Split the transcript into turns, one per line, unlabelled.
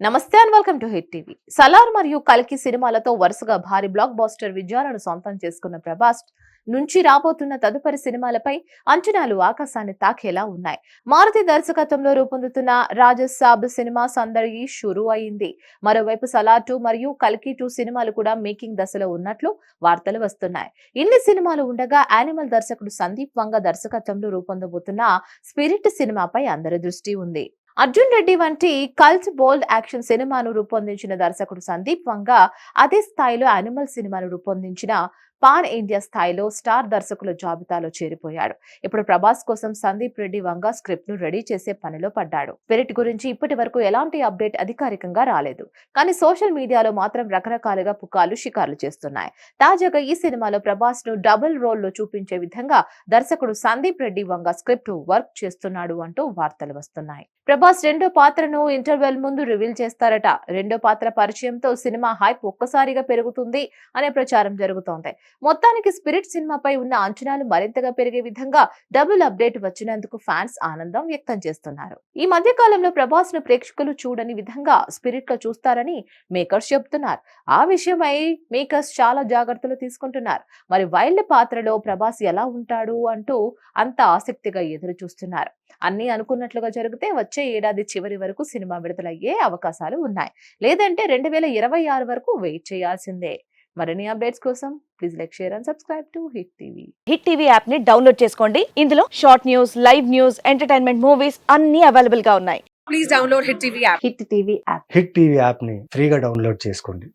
నమస్తే and welcome to hit TV. Salaar మరియు కల్కి సినిమాలతో వరుసగా భారీ బ్లాక్ బాస్టర్ విజయాలను సొంతం చేసుకున్న ప్రభాస్ నుంచి రాబోతున్న తదుపరి సినిమాలపై అంచనాలు ఆకాశాన్ని తాకేలా ఉన్నాయి. మారుతి దర్శకత్వంలో రూపొందుతున్న రాజసాబ్ సినిమా సందడి షురు అయింది. మరోవైపు సలార్ టూ మరియు కల్కి టూ సినిమాలు కూడా మేకింగ్ దశలో ఉన్నట్లు వార్తలు వస్తున్నాయి. ఇన్ని సినిమాలు ఉండగా యానిమల్ దర్శకుడు సందీప్ వంగ దర్శకత్వంలో రూపొందబోతున్న స్పిరిట్ సినిమాపై అందరి దృష్టి ఉంది. అర్జున్ రెడ్డి వంటి కల్ట్ బోల్డ్ యాక్షన్ సినిమాను రూపొందించిన దర్శకుడు సందీప్ వంగ అదే స్థాయిలో యానిమల్ సినిమాను రూపొందించిన పాన్ ఇండియా స్థాయిలో స్టార్ దర్శకుల జాబితాలో చేరిపోయాడు. ఇప్పుడు ప్రభాస్ కోసం సందీప్ రెడ్డి వంగ స్క్రిప్ట్ను రెడీ చేసే పనిలో పడ్డాడు. స్పిరిట్ గురించి ఇప్పటి వరకు ఎలాంటి అప్డేట్ అధికారికంగా రాలేదు. కానీ సోషల్ మీడియాలో మాత్రం రకరకాలుగా పుకార్లు షికార్లు చేస్తున్నాయి. తాజాగా ఈ సినిమాలో ప్రభాస్ను డబుల్ రోల్లో చూపించే విధంగా దర్శకుడు సందీప్ రెడ్డి వంగ స్క్రిప్ట్ వర్క్ చేస్తున్నాడు అంటూ వార్తలు వస్తున్నాయి. ప్రభాస్ రెండో పాత్రను ఇంటర్వెల్ ముందు రివీల్ చేస్తారట. రెండో పాత్ర పరిచయంతో సినిమా హైప్ ఒక్కసారిగా పెరుగుతుంది అనే ప్రచారం జరుగుతోంది. మొత్తానికి స్పిరిట్ సినిమాపై ఉన్న అంచనాలు మరింతగా పెరిగే విధంగా డబుల్ అప్డేట్ వచ్చినందుకు ఫ్యాన్స్ ఆనందం వ్యక్తం చేస్తున్నారు. ఈ మధ్య కాలంలో ప్రభాస్ను ప్రేక్షకులు చూడని విధంగా స్పిరిట్లో చూస్తారని మేకర్స్ చెబుతున్నారు. ఆ విషయమై మేకర్స్ చాలా జాగ్రత్తలు తీసుకుంటున్నారు. మరి వైల్డ్ పాత్రలో ప్రభాస్ ఎలా ఉంటాడు అంటూ అంత ఆసక్తిగా ఎదురు చూస్తున్నారు. అన్ని అనుకున్నట్లుగా జరిగితే వచ్చే ఏడాది చివరి వరకు సినిమా విడుదలయ్యే అవకాశాలు ఉన్నాయి. లేదంటే రెండు వేల ఇరవై ఆరు వరకు వెయిట్ చేయాల్సిందే. మరిన్ని అప్డేట్స్ కోసం please like share and subscribe to hit TV.
Hit TV యాప్ని డౌన్లోడ్ చేసుకోండి. ఇందులో short news live news entertainment movies అన్ని అవైలబుల్గా ఉన్నాయి.
please download Hit TV app.
Hit TV app.
Hit TV యాప్ని ఫ్రీగా డౌన్లోడ్ చేసుకోండి.